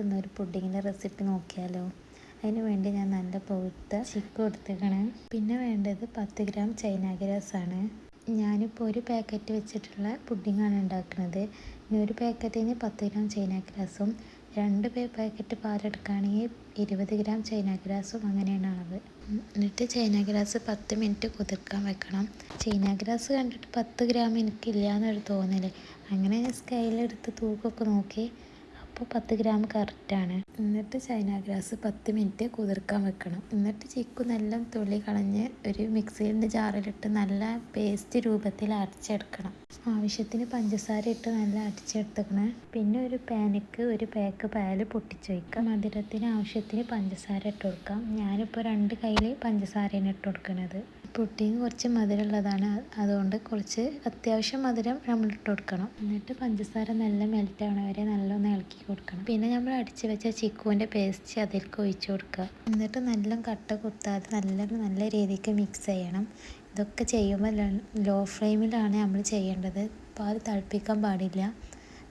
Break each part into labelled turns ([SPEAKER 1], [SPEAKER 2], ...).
[SPEAKER 1] Hello ഒരു പുഡിങ്ങിന്റെ recipe നോക്കിയാലോ? അതിന് വേണ്ടി ഞാൻ നല്ല പഴുത്ത ചിക്ക് എടുത്തേക്കണ് പിന്നെ വേണ്ടത് പത്ത് ഗ്രാം ചൈന ഗ്രാസാണ് ഞാനിപ്പോൾ ഒരു പാക്കറ്റ് വെച്ചിട്ടുള്ള പുഡിങ്ങാണ് ഉണ്ടാക്കുന്നത്. ഇനി ഒരു പാക്കറ്റിന് പത്ത് ഗ്രാം ചൈന രണ്ട് പേ പാക്കറ്റ് പാലെടുക്കുകയാണെങ്കിൽ ഇരുപത് ഗ്രാം ചൈന ഗ്രാസും അങ്ങനെയാണ് അളവ്. എന്നിട്ട് ചൈന ഗ്രാസ് പത്ത് മിനിറ്റ് കുതിർക്കാൻ വെക്കണം. ചൈന ഗ്രാസ് കണ്ടിട്ട് പത്ത് ഗ്രാം എനിക്കില്ല എന്നൊരു തോന്നൽ അങ്ങനെ സ്കെയിലെടുത്ത് തൂക്കൊക്കെ നോക്കി. അപ്പോൾ പത്ത് ഗ്രാം കറക്റ്റാണ് എന്നിട്ട് ചൈന ഗ്രാസ് പത്ത് മിനിറ്റ് കുതിർക്കാൻ വെക്കണം. എന്നിട്ട് ചിക്കു നല്ല തൊളി കളഞ്ഞ് ഒരു മിക്സിന്റെ ജാറിലിട്ട് നല്ല പേസ്റ്റ് രൂപത്തിൽ അരച്ചെടുക്കണം. ആവശ്യത്തിന് പഞ്ചസാര ഇട്ട് നല്ല അരച്ചെടുത്തേക്കണം. പിന്നെ ഒരു പാനിക്ക് ഒരു പാക്ക് പാൽ പൊട്ടിച്ച് വയ്ക്കാം മധുരത്തിന് ആവശ്യത്തിന് പഞ്ചസാര ഇട്ട് കൊടുക്കാം. ഞാനിപ്പോൾ രണ്ട് കയ്യിൽ പഞ്ചസാരയാണ് ഇട്ട് കൊടുക്കുന്നത് പുഡിങ് കുറച്ച് മധുരമുള്ളതാണ്. അതുകൊണ്ട് കുറച്ച് അത്യാവശ്യം മധുരം നമ്മൾ ഇട്ട് കൊടുക്കണം. എന്നിട്ട് പഞ്ചസാര നല്ല മെൽറ്റ് ആവണ വരെ നല്ലൊന്ന് ഇളക്കി കൊടുക്കണം. പിന്നെ നമ്മൾ അടിച്ച് വെച്ച ചിക്കുവിന്റെ പേസ്റ്റ് അതിലേക്ക് ഒഴിച്ചു കൊടുക്കുക. എന്നിട്ട് നല്ല കട്ട കുത്താതെ നല്ല നല്ല രീതിക്ക് മിക്സ് ചെയ്യണം. ഇതൊക്കെ ചെയ്യുമ്പോൾ ലോ ഫ്ലെയിമിലാണ് നമ്മൾ ചെയ്യേണ്ടത്. പാൽ തിളപ്പിക്കാൻ പാടില്ല.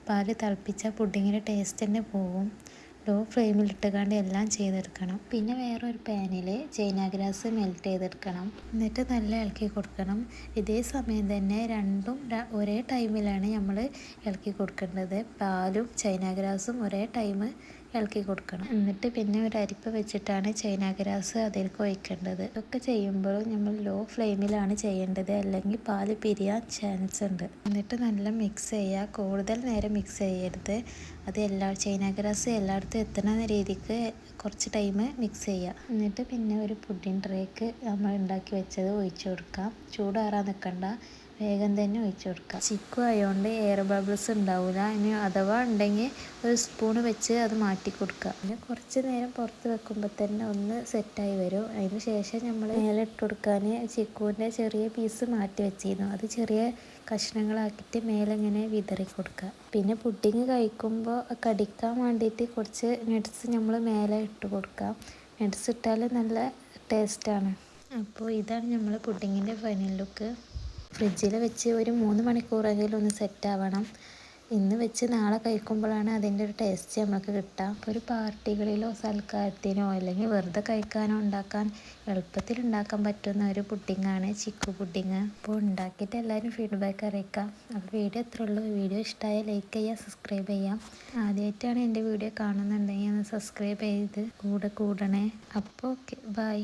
[SPEAKER 1] പാൽ തിളപ്പിച്ചാൽ പുഡിങ്ങിന്റെ ടേസ്റ്റ് തന്നെ പോകും. ലോ ഫ്ലെയിമിലിട്ടുകൊണ്ട് എല്ലാം ചെയ്തെടുക്കണം. പിന്നെ വേറൊരു പാനിൽ ചൈന ഗ്രാസ് മെൽറ്റ് ചെയ്തെടുക്കണം എന്നിട്ട് നല്ല ഇളക്കി കൊടുക്കണം. ഇതേ സമയം തന്നെ രണ്ടും ഒരേ ടൈമിലാണ് നമ്മൾ ഇളക്കി കൊടുക്കേണ്ടത്. പാലും ചൈന ഗ്രാസും ഒരേ ടൈം ഇളക്കി കൊടുക്കണം. എന്നിട്ട് പിന്നെ ഒരു അരിപ്പ വെച്ചിട്ടാണ് ചൈന ഗ്രാസ് അതിലേക്ക് ഒഴിക്കേണ്ടത്. ഇതൊക്കെ ചെയ്യുമ്പോൾ നമ്മൾ ലോ ഫ്ലെയിമിലാണ് ചെയ്യേണ്ടത്. അല്ലെങ്കിൽ പാൽ പിരിയാൻ ചാൻസ് ഉണ്ട്. എന്നിട്ട് നല്ല മിക്സ് ചെയ്യുക. കൂടുതൽ നേരം മിക്സ് ചെയ്യരുത്. അത് എല്ലാ ചൈന ഗ്രാസ് എല്ലായിടത്തും എത്തുന്ന രീതിക്ക് കുറച്ച് ടൈം മിക്സ് ചെയ്യുക. എന്നിട്ട് പിന്നെ ഒരു പുഡിൻ ട്രേക്ക് നമ്മൾ ഉണ്ടാക്കി വെച്ചത് ഒഴിച്ചു കൊടുക്കാം. ചൂടാറാൻ നിൽക്കണ്ട വേഗം തന്നെ ഒഴിച്ചു കൊടുക്കുക. ചിക്കു ആയതുകൊണ്ട് എയർ ബബിൾസ് ഉണ്ടാവില്ല ഇനി അഥവാ ഉണ്ടെങ്കിൽ ഒരു സ്പൂൺ വെച്ച് അത് മാറ്റി കൊടുക്കുക. പിന്നെ കുറച്ച് നേരം പുറത്ത് വെക്കുമ്പോൾ തന്നെ ഒന്ന് സെറ്റായി വരും. അതിന് ശേഷം നമ്മൾ മേലെ ഇട്ട് കൊടുക്കാൻ ചിക്കുവിന്റെ ചെറിയ പീസ് മാറ്റി വെച്ചിരുന്നു. അത് ചെറിയ കഷ്ണങ്ങളാക്കിയിട്ട് മേലെങ്ങനെ വിതറി കൊടുക്കുക. പിന്നെ പുഡിങ് കഴിക്കുമ്പോൾ കടിക്കാൻ വേണ്ടിയിട്ട് കുറച്ച് നട്ട്സ് നമ്മൾ മേലെ ഇട്ട് കൊടുക്കുക. നട്ട്സ് ഇട്ടാൽ നല്ല ടേസ്റ്റാണ് അപ്പോൾ ഇതാണ് നമ്മൾ പുഡിങ്ങിന്റെ ഫൈനൽ ലുക്ക് ഫ്രിഡ്ജിൽ വെച്ച് ഒരു മൂന്ന് മണിക്കൂറെങ്കിലും ഒന്ന് സെറ്റ് ആവണം. ഇന്ന് വെച്ച് നാളെ കഴിക്കുമ്പോഴാണ് അതിന്റെ ഒരു ടേസ്റ്റ് നമുക്ക് കിട്ടുക. അപ്പോൾ ഒരു പാർട്ടികളിലോ സൽക്കാരത്തിനോ അല്ലെങ്കിൽ വെറുതെ കഴിക്കാനോ ഉണ്ടാക്കാൻ എളുപ്പത്തിൽ ഉണ്ടാക്കാൻ പറ്റുന്ന ഒരു പുഡിങ്ങാണ് ചിക്കു പുഡിങ് അപ്പോൾ ഉണ്ടാക്കിയിട്ട് എല്ലാവരും ഫീഡ്ബാക്ക് അറിയിക്കാം അപ്പോൾ വീഡിയോ എത്ര ഉള്ളൂ. വീഡിയോ ഇഷ്ടമായ ലൈക്ക് ചെയ്യുക സബ്സ്ക്രൈബ് ചെയ്യാം ആദ്യമായിട്ടാണ് എന്റെ വീഡിയോ കാണുന്നുണ്ടെങ്കിൽ ഒന്ന് സബ്സ്ക്രൈബ് ചെയ്ത് കൂടെ കൂടണേ. അപ്പോൾ ഓക്കെ ബൈ